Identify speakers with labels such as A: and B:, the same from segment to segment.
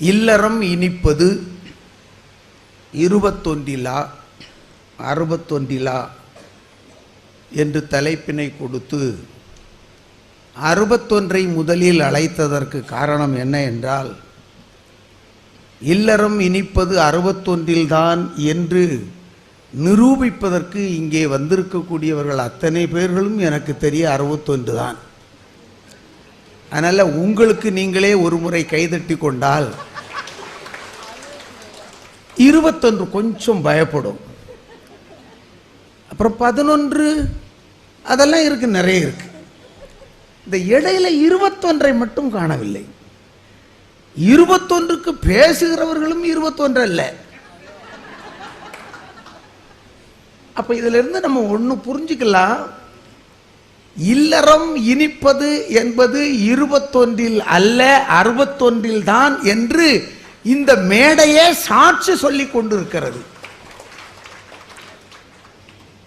A: இல்லறம் இனிப்பது இருபத்தொன்றிலா அறுபத்தொன்றிலா என்று தலைப்பினை கொடுத்து அறுபத்தொன்றை முதலில் அழைத்ததற்கு காரணம் என்ன என்றால் இல்லறம் இனிப்பது அறுபத்தொன்றில்தான் என்று நிரூபிப்பதற்கு இங்கே வந்திருக்கக்கூடியவர்கள் அத்தனை பேர்களும் எனக்கு தெரிய அறுபத்தொன்று தான் அதனால் உங்களுக்கு நீங்களே ஒரு முறை கைதட்டி கொண்டால் இருபத்தொன்று கொஞ்சம் பயப்படும். அப்புறம் பதினொன்று அதெல்லாம் இருக்கு நிறைய இருக்கு. இந்த இடையில இருபத்தொன்றை மட்டும் காணவில்லை. இருபத்தொன்றுக்கு பேசுகிறவர்களும் இருபத்தொன்று அல்ல. அப்ப இதுல இருந்து நம்ம ஒண்ணு புரிஞ்சுக்கலாம். இல்லறம் இனிப்பது என்பது இருபத்தொன்றில் அல்ல அறுபத்தொன்றில் தான் என்று இந்த மேடையே சாட்சி சொல்லிக் கொண்டிருக்கிறது.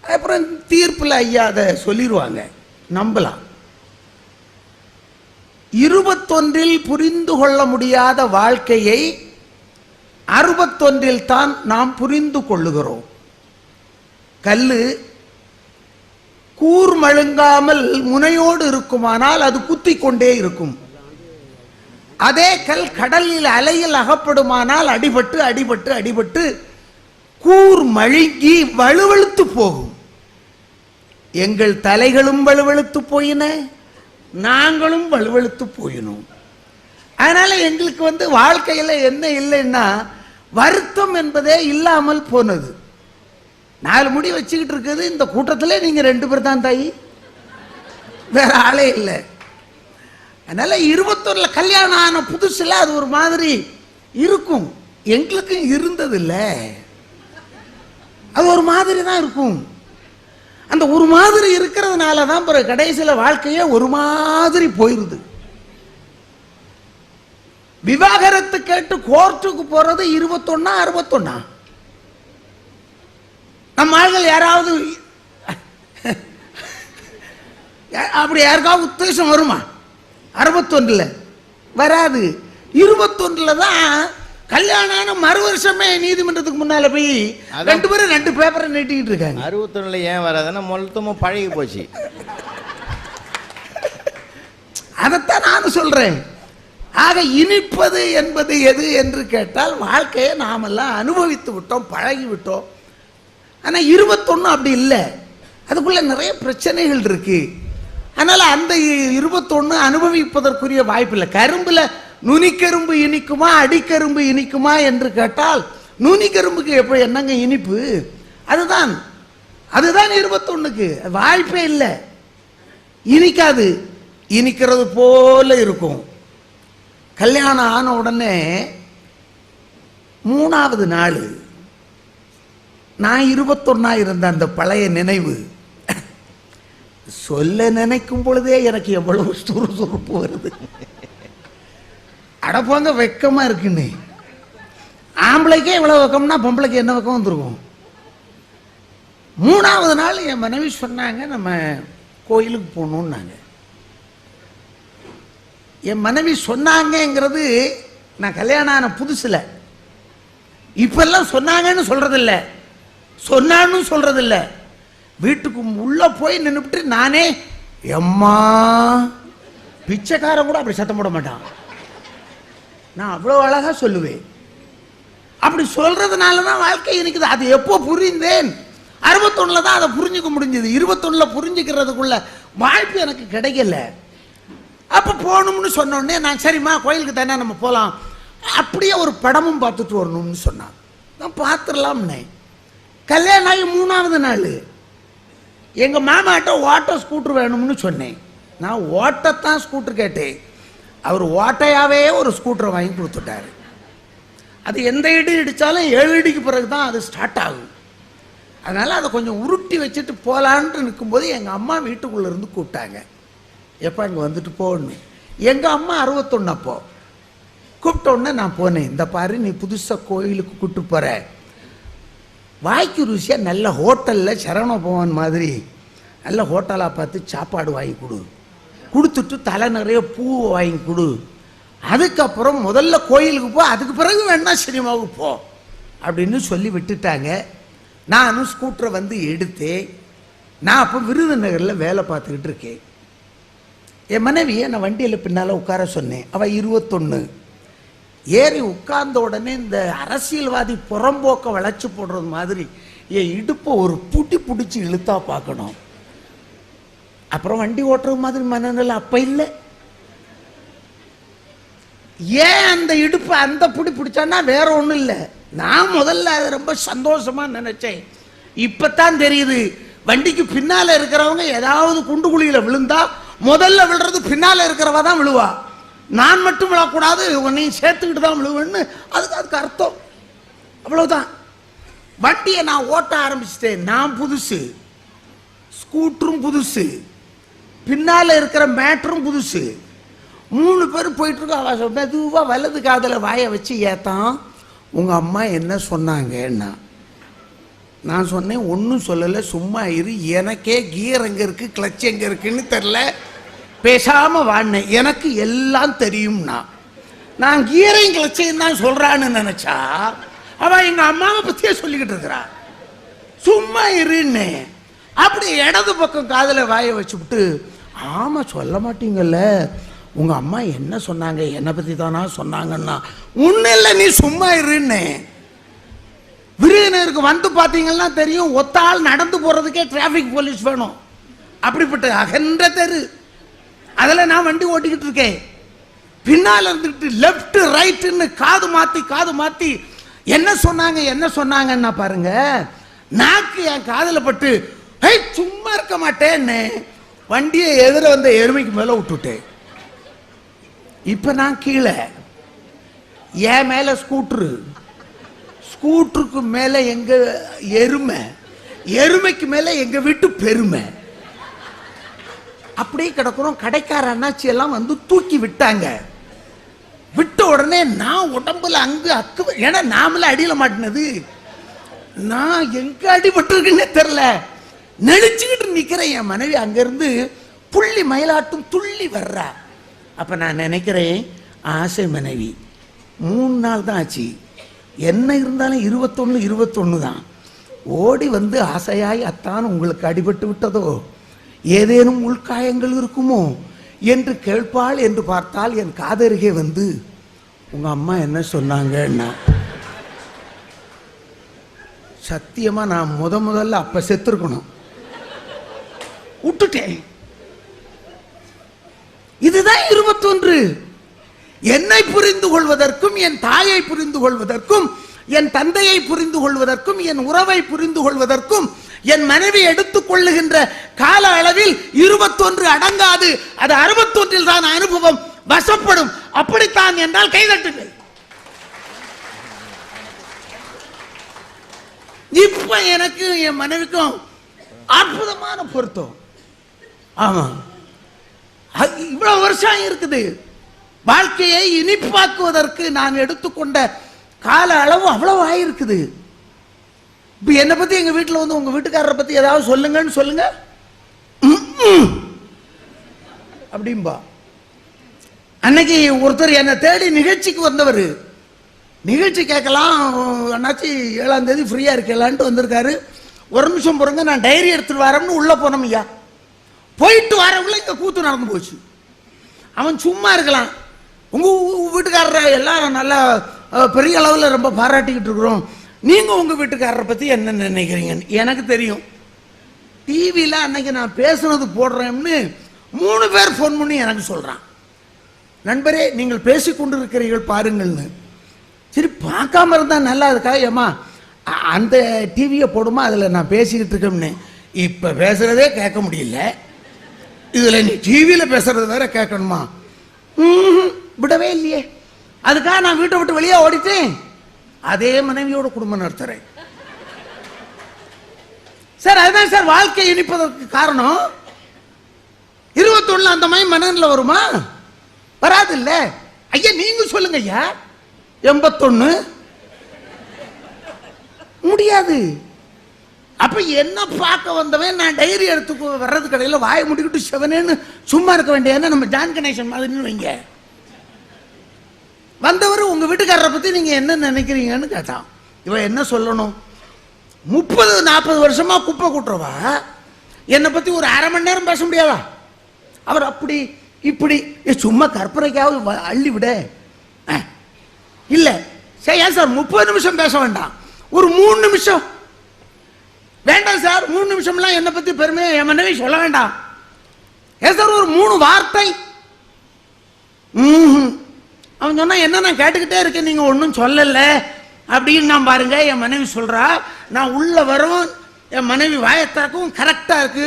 A: அப்புறம் தீர்ப்பில் ஐயா அதை சொல்லிடுவாங்க நம்பலாம். இருபத்தொன்றில் புரிந்து கொள்ள முடியாத வாழ்க்கையை அறுபத்தொன்றில் தான் நாம் புரிந்து கொள்ளுகிறோம். கல்லு கூர்மழுங்காமல் முனையோடு இருக்குமானால் அது குத்தி கொண்டே இருக்கும். அதே கல் கடலில் அலையில் அகப்படுமானால் அடிபட்டு அடிபட்டு அடிபட்டு கூர் மழுங்கி வலுவழுத்து போகும். எங்கள் தலைகளும் வலுவழுத்து போயின நாங்களும் வலுவழுத்து போயினோம். அதனால எங்களுக்கு வந்து வாழ்க்கையில் என்ன இல்லைன்னா வருத்தம் என்பதே இல்லாமல் போனது. நாலு முடி வச்சுக்கிட்டு இருக்குது இந்த கூட்டத்தில் நீங்கள் ரெண்டு பேர் தான் தாய். வேற ஆளே இல்லை. அதனால இருபத்தொன்னுல கல்யாணம் ஆன புதுசுல அது ஒரு மாதிரி இருக்கும். எங்களுக்கும் இருந்தது இல்லை அது ஒரு மாதிரி தான் இருக்கும். அந்த ஒரு மாதிரி இருக்கிறதுனால தான் பிறகு கடைசியில் வாழ்க்கையே ஒரு மாதிரி போயிருது. விவாகரத்து கேட்டு கோர்ட்டுக்கு போறது இருபத்தொன்னா அறுபத்தொன்னா? நம்ம ஆள்கள் யாராவது அப்படி யாருக்காவது உத்தேசம் வருமா? அறுபத்தொன்றில் வராது. இருபத்தொன்றில் தான் கல்யாணம் ஆன மறு வருஷமே நீதிமன்றத்துக்கு முன்னால போய். ரெண்டு பேரும் ரெண்டு பேப்பரை நீட்டிக்கிட்டு இருக்காங்க.
B: அறுபத்தொன்னுல ஏன் வராதுன்னா மொத்தமாக பழகி போச்சு.
A: அதைத்தான் நானும் சொல்றேன். ஆக இனிப்பது என்பது எது என்று கேட்டால் வாழ்க்கையை நாமெல்லாம் அனுபவித்து விட்டோம் பழகி விட்டோம். ஆனால் இருபத்தொன்று அப்படி இல்லை. அதுக்குள்ள நிறைய பிரச்சனைகள் இருக்கு. அதனால் அந்த இருபத்தொன்று அனுபவிப்பதற்குரிய வாய்ப்பு இல்லை கரும்பில் நுனிக்கரும்பு இனிக்குமா அடிக்கரும்பு இனிக்குமா என்று கேட்டால் நுனிக்கரும்புக்கு எப்போ என்னங்க இனிப்பு? அதுதான். அதுதான் இருபத்தொன்னுக்கு. வாய்ப்பே இல்லை. இனிக்காது. இனிக்கிறது போல இருக்கும். கல்யாணம் ஆன உடனே மூணாவது நாள் நான் இருபத்தொன்னா இருந்த அந்த பழைய நினைவு சொல்ல நினைக்கும் பொழுதே எனக்கு எவ்வளவு சுறுசுறுப்பு வருது. அடப்போங்க வெக்கமா இருக்குன்னு. ஆம்பளைக்கே இவ்வளவு வெக்கம்னா பொம்பளைக்கு என்ன வெக்கம் வந்துருக்கும்? மூணாவது நாள் என் மனைவி சொன்னாங்க நம்ம கோயிலுக்கு போகணுன்னாங்க என் மனைவி சொன்னாங்கங்கிறது நான் கல்யாணம் ஆன புதுசுல. இப்பெல்லாம் சொன்னாங்கன்னு சொல்றதில்ல. சொன்னான்னு சொல்றதில்ல. வீட்டுக்கு உள்ள போய் நின்றுபிட்டு நானே எம்மா பிச்சைக்காரன் கூட அப்படி சத்தம் போட மாட்டான். நான் அவ்வளோ அழகாக சொல்லுவேன். அப்படி சொல்கிறதுனால தான் வாழ்க்கை இருக்குது அது எப்போ புரிந்தேன்? அறுபத்தொன்னில் தான் அதை புரிஞ்சுக்க முடிஞ்சது. இருபத்தொன்னில் புரிஞ்சுக்கிறதுக்குள்ள வாய்ப்பு எனக்கு கிடைக்கல. அப்போ போகணும்னு சொன்னோடனே நான் சரிம்மா கோயிலுக்கு தானே நம்ம போகலாம் அப்படியே ஒரு படமும் பார்த்துட்டு வரணும்னு சொன்னான். நான் பார்த்துடலாம்னே கல்யாணம் ஆகி மூணாவது நாள். எங்கள் மாமாட்ட ஓட்ட ஸ்கூட்டர் வேணும்னு சொன்னேன். நான் ஓட்டத்தான் ஸ்கூட்டர் கேட்டேன். அவர் ஓட்டையாவே ஒரு ஸ்கூட்டரை வாங்கி கொடுத்துட்டாரு. அது எந்த இடி இடித்தாலும் ஏழு இடிக்கு பிறகு தான் அது ஸ்டார்ட் ஆகும். அதனால் அதை கொஞ்சம் உருட்டி வச்சுட்டு போகலான்ட்டு நிற்கும்போது எங்கள் அம்மா வீட்டுக்குள்ளே இருந்து கூப்பிட்டாங்க. எப்போ இங்கே வந்துட்டு போகணும். எங்கள் அம்மா அறுபத்தொன்னு அப்போ. கூப்பிட்ட உடனே நான் போனேன். இந்த பாரு நீ புதுசாக கோயிலுக்கு கூப்பிட்டு போகிற வாய்க்கு ருசியாக நல்ல ஹோட்டலில் சரவணபவன் மாதிரி நல்ல ஹோட்டலாக பார்த்து சாப்பாடு வாங்கி கொடு. கொடுத்துட்டு தலை நிறைய பூ வாங்கி கொடு. அதுக்கப்புறம் முதல்ல கோயிலுக்கு போ அதுக்கு பிறகு வேணா சினிமாவுக்கு போ அப்படின்னு சொல்லி விட்டுட்டாங்க. நானும் ஸ்கூட்டரை வந்து எடுத்து நான் அப்போ விருதுநகரில் வேலை பார்த்துக்கிட்டு இருக்கேன். என் மனைவியை நான் வண்டியில் பின்னால் உட்கார சொன்னேன். அவள் இருபத்தொன்று ஏறி உட்கார்ந்த உடனே இந்த அரசியல்வாதி புறம்போக்க வளைச்சி போடுறது மாதிரி என் இடுப்பை ஒரு புட்டி பிடிச்சி இழுத்தா பார்க்கணும். அப்புறம் வண்டி ஓட்டுறது மாதிரி மனநிலை அப்போ இல்லை. ஏன் அந்த இடுப்பு அந்த பிடி பிடிச்சான்னா வேற ஒன்றும் இல்லை. நான் முதல்ல அதை ரொம்ப சந்தோஷமா இப்போ தான் தெரியுது வண்டிக்கு பின்னால் இருக்கிறவங்க ஏதாவது குண்டு குழியில் விழுந்தா முதல்ல விழுறது பின்னால் இருக்கிறவ தான் விழுவா. நான் மட்டும் விழக்கூடாது உன்னையும் சேர்த்துக்கிட்டு தான் விழுவேன்னு. அதுக்கு அதுக்கு அர்த்தம். அவ்வளவுதான். வண்டியை நான் ஓட்ட ஆரம்பிச்சிட்டேன். நான் புதுசு. ஸ்கூட்டரும் புதுசு. பின்னால் இருக்கிற மேட்டரும் புதுசு. மூணு பேர் போயிட்டுருக்கோம். மெதுவாக வலது காதில் வாயை வச்சு ஏத்தான். உங்கள் அம்மா என்ன சொன்னாங்கன்னா நான் சொன்னேன் ஒன்றும் சொல்லலை. சும்மா இரு. எனக்கே கியர் எங்கே இருக்குது கிளச் எங்கே இருக்குன்னு தெரில பேசாமல் வாழ்னேன் எனக்கு எல்லாம் தெரியும்னா. நான் கீரை கிளச்சையும் தான் சொல்கிறான்னு நினச்சா அவள் எங்கள் அம்மாவை பற்றியே சொல்லிக்கிட்டு இருக்கிறா. சும்மா இருன்னு அப்படி இடது பக்கம் காதில் வாயை வச்சுவிட்டு ஆமாம் சொல்ல மாட்டீங்கல்ல. உங்கள் அம்மா என்ன சொன்னாங்க? என்னை பற்றி தானா சொன்னாங்கன்னா. ஒன்றும் இல்லை நீ சும்மா இருன்னு விருதுநருக்கு வந்து பார்த்தீங்கன்னா தெரியும் ஒத்தால் நடந்து போகிறதுக்கே டிராஃபிக் போலீஸ் வேணும். அப்படிப்பட்ட அகன்ற தெரு. அதில் நான் வண்டி ஓட்டிக்கிட்டு இருக்கேன். பின்னால் இருந்துட்டு லெஃப்ட் ரைட்டுன்னு காது மாற்றி காது மாற்றி என்ன சொன்னாங்க என்ன சொன்னாங்கன்னா பாருங்க நாக்கு என் காதில் பட்டு ஹே சும்மா இருக்க மாட்டேன்னு வண்டியை எதிர வந்த எருமைக்கு மேலே விட்டுட்டேன். இப்போ நான் கீழே. என் மேலே ஸ்கூட்ரு ஸ்கூட்டருக்கு மேலே எங்கள் எருமை. எருமைக்கு மேலே எங்கள் வீட்டு பெருமை. அப்படியே கிடக்குறோம். கடைக்கார அண்ணாச்சி எல்லாம் வந்து தூக்கி விட்டாங்க. விட்ட உடனே நான் உடம்புல அங்கு அக்கு ஏன்னா நாமள அடியில மாட்டினது. நான் எங்க அடிபட்டிருக்குன்னே தெரில நெளிச்சுக்கிட்டு நிக்கிறேன் என் மனைவி அங்கிருந்து புள்ளி மயிலாட்டும் துள்ளி வர்றா. அப்ப நான் நினைக்கிறேன் ஆசை மனைவி மூணு நாள் தான் ஆச்சு. என்ன இருந்தாலும் இருபத்தொன்று இருபத்தொன்று தான். ஓடி வந்து ஆசையாய் அத்தான் உங்களுக்கு அடிபட்டு விட்டதோ? ஏதேனும் உள்காயங்கள் இருக்குமோ என்று கேட்பாள் என்று பார்த்தால் என் காதருகே வந்து உங்க அம்மா என்ன சொன்னாங்கன்னா சத்தியமா நான் முத முதல்ல அப்ப செத்துருக்கணும். விட்டுட்டேன். இதுதான் இருபத்தொன்று. என்னை புரிந்து கொள்வதற்கும் என் தாயை புரிந்து கொள்வதற்கும் என் தந்தையை புரிந்து கொள்வதற்கும் என் உறவை புரிந்து கொள்வதற்கும் என் மனைவி எடுத்துக் கொள்ளுகின்ற கால அளவில் இருபத்தொன்று அடங்காது. அது அறுபத்தொன்றில் தான் அனுபவம் வசப்படும். அப்படித்தான் என்றால் கைதட்டுங்கள். இப்ப எனக்கு என் மனைவிக்கும் அற்புதமான பொருத்தம். ஆமா. அது இவ்வளவு வருஷம் இருக்குது. வாழ்க்கையை இனிப்பாக்குவதற்கு நான் எடுத்துக்கொண்ட கால அளவு அவ்வளவு ஆயிருக்குது. இப்போ என்னை பற்றி எங்கள் வீட்டில் வந்து உங்கள் வீட்டுக்காரரை பற்றி ஏதாவது சொல்லுங்கன்னு சொல்லுங்க. அப்படிம்பா. அன்னைக்கு ஒருத்தர் என்னை தேடி நிகழ்ச்சிக்கு வந்தவர். நிகழ்ச்சி கேட்கலாம் அண்ணாச்சி ஏழாம் தேதி ஃப்ரீயாக இருக்கலான்ட்டு வந்திருக்காரு. ஒரு நிமிஷம் பொறுங்க நான் டைரி எடுத்துட்டு வரேன்னு உள்ளே போனோம் ஐயா. போயிட்டு வரவங்கள இந்த கூத்து நடந்து போச்சு. அவன் சும்மா இருக்கலாம். உங்கள் வீட்டுக்காரரை எல்லாம் நல்லா பெரிய அளவில் ரொம்ப பாராட்டிக்கிட்டு இருக்கிறோம். நீங்க உங்க வீட்டுக்காரரை பத்தி என்ன நினைக்கிறீங்கன்னு எனக்கு தெரியும். டிவியில் அன்னைக்கு நான் பேசுனது போடுறேன்னு மூணு பேர் ஃபோன் பண்ணி எனக்கு சொல்றான். நண்பரே நீங்கள் பேசிக் கொண்டிருக்கிறீர்கள் பாருங்கள்னு. சரி பார்க்காம இருந்தா நல்லா இருக்கா? ஏமா அந்த டிவியை போடுமா? அதில் நான் பேசிக்கிட்டு இருக்கேன்னு இப்போ பேசுறதே கேட்க முடியல. இதில் நீ டிவியில் பேசுறது வேற கேட்கணுமா? விடவே இல்லையே. அதுக்காக நான் வீட்டை விட்டு வெளியே ஓடிட்டேன். அதே மனைவியோட குடும்பம் நடத்துறேன். சார் அதுதான் சார் வாழ்க்கை இனிப்பதற்கு காரணம். இருபத்தொன்னு அந்த மாதிரி மனநிலை வருமா? வராது இல்ல ஐயா நீங்க சொல்லுங்க ஐயா. எண்பத்தொன்னு. முடியாது. அப்ப என்ன பார்க்க வந்தவன்? நான் டைரி எடுத்து வர்றது கடையில் வாயை முடிக்கிட்டு செவனேன்னு சும்மா இருக்க வேண்டிய நம்ம ஜான் கணேசன் மாதிரின்னு வைங்க. வந்தவர் உங்கள் வீட்டுக்காரரை பற்றி நீங்கள் என்ன நினைக்கிறீங்கன்னு கேட்டான். இவன் என்ன சொல்லணும்? முப்பது நாற்பது வருஷமா குப்பை கூட்டுறவா? என்னை பற்றி ஒரு அரை மணி நேரம் பேச முடியாதா? அவர் அப்படி இப்படி ஏ, சும்மா கற்பனைக்காவது வ- அள்ளி விட. இல்லை. சரி ஏன் சார் முப்பது நிமிஷம் பேச வேண்டாம். ஒரு மூணு நிமிஷம். வேண்டாம் சார் மூணு நிமிஷம்லாம் என்னை பற்றி பெருமையாக என் மனைவி சொல்ல வேண்டாம். ஏன் சார் ஒரு மூணு வார்த்தை. ம்ஹும். அவன் சொன்னா என்ன நான் கேட்டுக்கிட்டே இருக்கேன் நீங்க ஒன்றும் சொல்லலை. அப்படின்னு நான் பாருங்க என் மனைவி சொல்றா நான் உள்ள வரும் என் மனைவி வாயத்தாக்கும் கரெக்டா இருக்கு.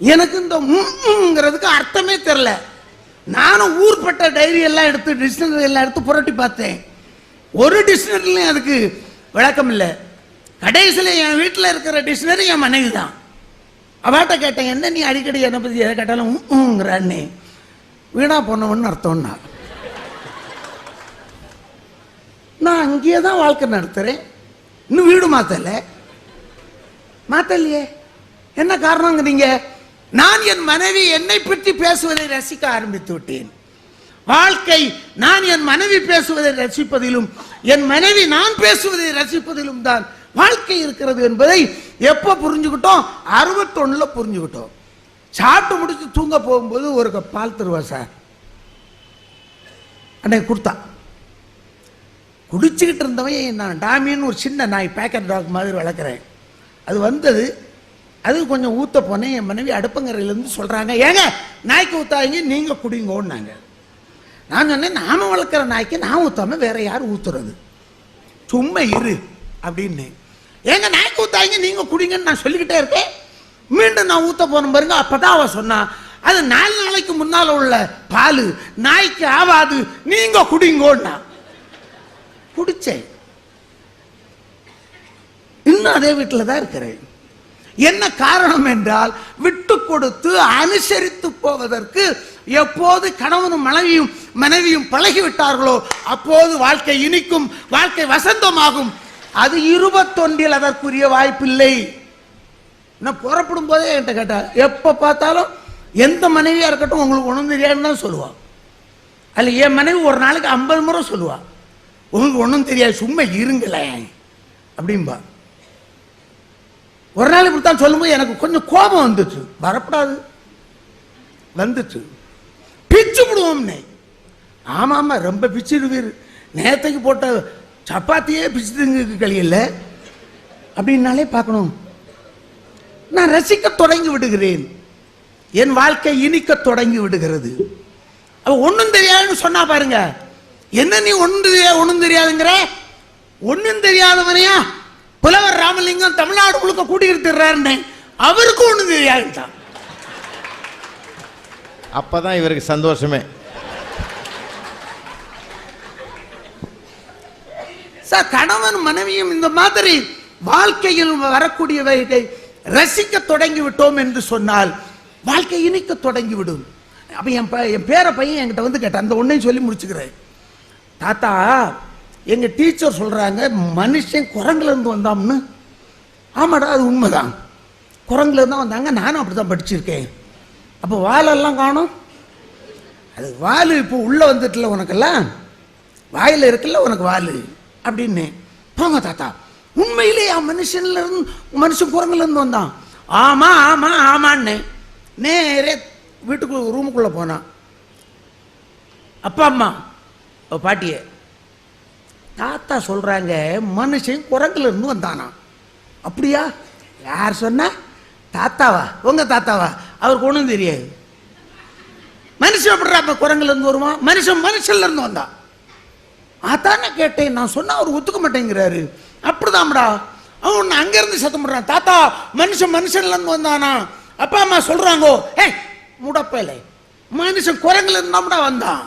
A: எனக்கு இந்த ம்ங்கிறதுக்கு அர்த்தமே தெரில நானும் ஊர்பட்ட டைரி எல்லாம் எடுத்து டிக்ஷனரி எல்லாம் எடுத்து புரட்டி பார்த்தேன். ஒரு டிக்ஷனரிலையும் அதுக்கு விளக்கம் இல்லை. கடைசியில் என் வீட்டில் இருக்கிற டிக்ஷனரி என் மனைவி தான் அவாட்ட கேட்டேன் என்ன நீ அடிக்கடி என்னை பற்றி எதை கேட்டாலும் உங்கிறான்னு வீணா போனவன்னு அர்த்தம்னா. நான் அங்கேயே தான் வாழ்க்கை நடத்துகிறேன் இன்னும் வீடு மாத்தல. மாத்தலையே. என்ன காரணங்கிறீங்க நான் என் மனைவி என்னை பற்றி பேசுவதை ரசிக்க ஆரம்பித்து விட்டேன். வாழ்க்கை நான் என் மனைவி பேசுவதை ரசிப்பதிலும் என் மனைவி நான் பேசுவதை ரசிப்பதிலும் தான் வாழ்க்கை இருக்கிறது என்பதை எப்போ புரிஞ்சுக்கிட்டோம்? அறுபத்தொன்னுல புரிஞ்சுக்கிட்டோம். சாப்பிட்டு முடிச்சு தூங்க போகும்போது ஒரு கப் பால் தருவா சார். அன்னைக்கு கொடுத்தா. குடிச்சுக்கிட்டு இருந்தவன் நான் டாமின்னு ஒரு சின்ன நாய் பேக்கெட் டாக் மாதிரி வளர்க்குறேன். அது வந்தது. அது கொஞ்சம் ஊத்த போனேன். என் மனைவி அடுப்பங்கரையிலேருந்து சொல்கிறாங்க ஏங்க நாய்க்கு ஊற்றாங்க நீங்கள் குடிங்கோன்னாங்க. நான் சொன்னேன் நானும் வளர்க்குற நாய்க்கு நான் ஊத்தாம வேற யார் ஊற்றுறது சும்மா இரு அப்படின்னு ஏங்க நாய்க்கு ஊற்றாங்க நீங்கள் குடிங்கன்னு நான் சொல்லிக்கிட்டே இருக்கேன். மீண்டும் நான் ஊத்த போன பாருங்க. அப்பதான் அவ சொன்னா அது நாலு நாளைக்கு முன்னால உள்ள பால் நாய்க்கு ஆவாது. நீங்க குடிங்கோன்னா. குடிச்சேன். இன்னும் அதே வீட்டில் தான் இருக்கிறேன். என்ன காரணம் என்றால் விட்டு கொடுத்து அனுசரித்து போவதற்கு எப்போது கணவனும் மனைவியும் மனைவியும் பழகிவிட்டார்களோ அப்போது வாழ்க்கை இனிக்கும் வாழ்க்கை வசந்தமாகும். அது இருபத்தொன்றில் அதற்குரிய வாய்ப்பில்லை. நான் புறப்படும் போதே என்கிட்ட கேட்டா எப்போ பார்த்தாலும் எந்த மனைவியாக இருக்கட்டும் உங்களுக்கு ஒன்றும் தெரியாதுன்னு தான் சொல்லுவாள் அதில் என் மனைவி ஒரு நாளைக்கு ஐம்பது முறை சொல்லுவாள் உங்களுக்கு ஒன்றும் தெரியாது சும்மா இருங்களேன் அப்படிம்பா. ஒரு நாள் இப்படி தான் சொல்லும்போது எனக்கு கொஞ்சம் கோபம் வந்துச்சு. வரப்படாது. வந்துச்சு. பிச்சு விடுவோம்னே. ஆமாம் ஆமாம் ரொம்ப பிச்சிடுவீர் நேரத்துக்கு போட்ட சப்பாத்தியே பிச்சு திங்கு கழியல அப்படின்னாலே பார்க்கணும். நான் ரசிக்க தொடங்கி விடுகிறேன். என் வாழ்க்கை இனிக்க தொடங்கி விடுகிறது. ஒன்றும் தெரியாதுன்னு சொன்னா பாருங்க. என்ன நீ ஒன்றும் தெரியாது ஒன்றும் தெரியாதுங்கிற? ஒன்றும் தெரியாதவனையா? புலவர் ராமலிங்கம் தமிழ்நாடு முழுக்க கூட்டிக்கிட்டு அவருக்கும் ஒன்றும் தெரியாதுட்டான்
B: அப்பதான் இவருக்கு சந்தோஷமே.
A: சார் கணவன் மனைவியும் இந்த மாதிரி வாழ்க்கையில் வரக்கூடியவைகளை ரசிக்க தொடங்கி விட்டோம் என்று சொன்னால் வாழ்க்கை இனிக்க தொடங்கி விடும் அப்ப என் ப- என் பேர பையன் என்கிட்ட வந்து கேட்டேன். அந்த ஒன்றையும் சொல்லி முடிச்சுக்கிறேன். தாத்தா எங்க டீச்சர் சொல்றாங்க மனுஷன் குரங்குல இருந்து வந்தாம்னு. ஆமாடா அது உண்மைதான். குரங்குல இருந்து தான் வந்தாங்க நானும் அப்படிதான் படிச்சிருக்கேன். அப்போ வாலெல்லாம் காணும்? அது வால் இப்போ உள்ள வந்துட்டுல உனக்கெல்லாம் வாயில இருக்குல்ல உனக்கு வால். அப்படின்னு. போங்க தாத்தா. உண்மையிலேயே அவன் மனுஷன்ல இருந்து மனுஷன் குரங்குல இருந்து வந்தான். ஆமா ஆமா ஆமான்னு நேரே வீட்டுக்கு ரூமுக்குள்ள போனான். அப்பா அம்மா அவ பாட்டியே தாத்தா சொல்றாங்க மனுஷன் குரங்குல இருந்து வந்தானா? அப்படியா? யார் சொன்ன? தாத்தாவா? உங்க தாத்தாவா? அவருக்கு ஒன்றும் தெரியாது. மனுஷன் எப்படிடா அப்ப குரங்குல இருந்து வருவான்? மனுஷன் மனுஷன்ல இருந்து வந்தான். அதானே கேட்டேன். நான் சொன்னா அவர் ஒத்துக்க மாட்டேங்கிறாரு. அப்படிதான்டா அவன் உன்னை அங்க சத்தம் போடுறான் தாத்தா மனுஷன் மனுஷன்லேருந்து வந்தானா? அப்பா அம்மா சொல்கிறாங்கோ ஏய் முடப்பேலை மனுஷன் குரங்குல இருந்தாம்டா வந்தான்.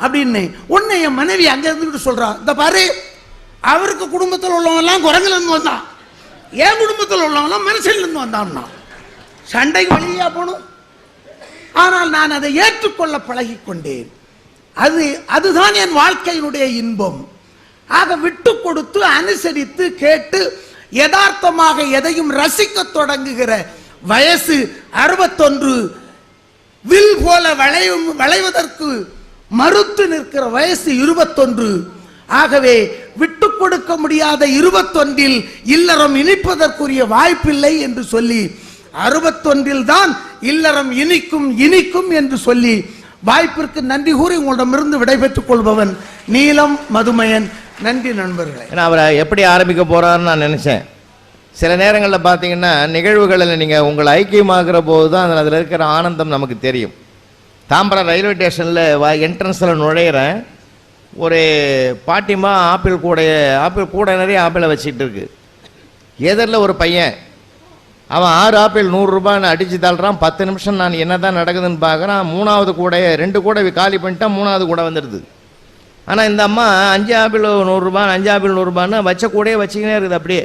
A: அப்படின்னு உன்னை என் மனைவி அங்க இருந்துட்டு சொல்றான் இந்த பாரு அவருக்கு குடும்பத்தில் உள்ளவங்கலாம் குரங்குலேருந்து வந்தான். என் குடும்பத்தில் உள்ளவங்களாம் மனுஷன்லேருந்து வந்தான்னா. சண்டைக்கு வழியாக போகணும் ஆனால் நான் அதை ஏற்றுக்கொள்ள பழகிக் கொண்டேன் அது அதுதான் என் வாழ்க்கையினுடைய இன்பம். ஆக விட்டு கொடுத்து அனுசரித்து கேட்டு யதார்த்தமாக எதையும் ரசிக்க தொடங்குகிற வயசு அறுபத்தொன்று. வில் போல வளையும் வளைவதற்கு மறுத்து நிற்கிற வயசு இருபத்தொன்று. ஆகவே விட்டு கொடுக்க முடியாத இருபத்தொன்றில் இல்லறம் இனிப்பதற்குரிய வாய்ப்பில்லை என்று சொல்லி அறுபத்தொன்றில் தான் இல்லறம் இனிக்கும் இனிக்கும் என்று சொல்லி வாய்ப்பிற்கு நன்றி கூறி உங்களிடமிருந்து விடைபெற்றுக் கொள்பவன் நீலம் மதுமயன். நன்றி நண்பர்களே.
B: ஏன்னா அவரை எப்படி ஆரம்பிக்க போகிறாருன்னு நான் நினச்சேன். சில நேரங்களில் பார்த்தீங்கன்னா நிகழ்வுகளில் நீங்கள் உங்களை ஐக்கியமாகிற போது தான் அதில் இருக்கிற ஆனந்தம் நமக்கு தெரியும். தாம்பரம் ரயில்வே ஸ்டேஷனில் வா என்ட்ரன்ஸில் நுழையிறேன். ஒரு பாட்டிமா ஆப்பிள் கூடைய ஆப்பிள் கூடை நிறைய ஆப்பிளை வச்சுட்டு இருக்கு. எதிரில் ஒரு பையன். அவன் ஆறு ஆப்பிள் நூறுரூபான்னு அடித்து தள்ளுறான். பத்து நிமிஷம் நான் என்ன தான் நடக்குதுன்னு பார்க்குறான். மூணாவது கூடையை ரெண்டு கூடை காலி பண்ணிட்டான் மூணாவது கூட வந்துடுது ஆனால் இந்த அம்மா அஞ்சு ஆப்பிள் நூறுரூபா அஞ்சு ஆப்பிள் நூறுரூபான்னு வச்ச கூடையே வச்சுக்கினே இருக்குது அப்படியே.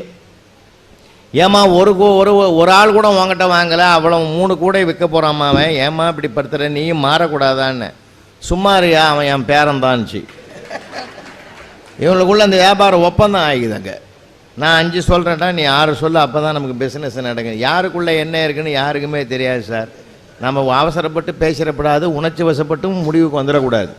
B: ஏம்மா ஒரு கூ ஒரு ஒரு ஆள் கூட உங்ககிட்ட வாங்கலை அவ்வளோ மூணு கூடை விற்க போகிறாம்மா அவன். ஏம்மா இப்படி படுத்துகிற நீயும் மாறக்கூடாதான்னு. சும்மா இருயா அவன் என் பேரன் தான்ச்சு இவங்களுக்குள்ள அந்த வியாபாரம் ஒப்பந்தம் ஆகிக்குதுங்க நான் அஞ்சு சொல்கிறேன்டா நீ ஆறு சொல்ல அப்போ தான் நமக்கு பிஸ்னஸ் நடக்கும் யாருக்குள்ளே என்ன இருக்குன்னு யாருக்குமே தெரியாது சார் நம்ம அவசரப்பட்டு பேசிடப்படாது உணர்ச்சி வசப்பட்டும் முடிவுக்கு வந்துடக்கூடாது.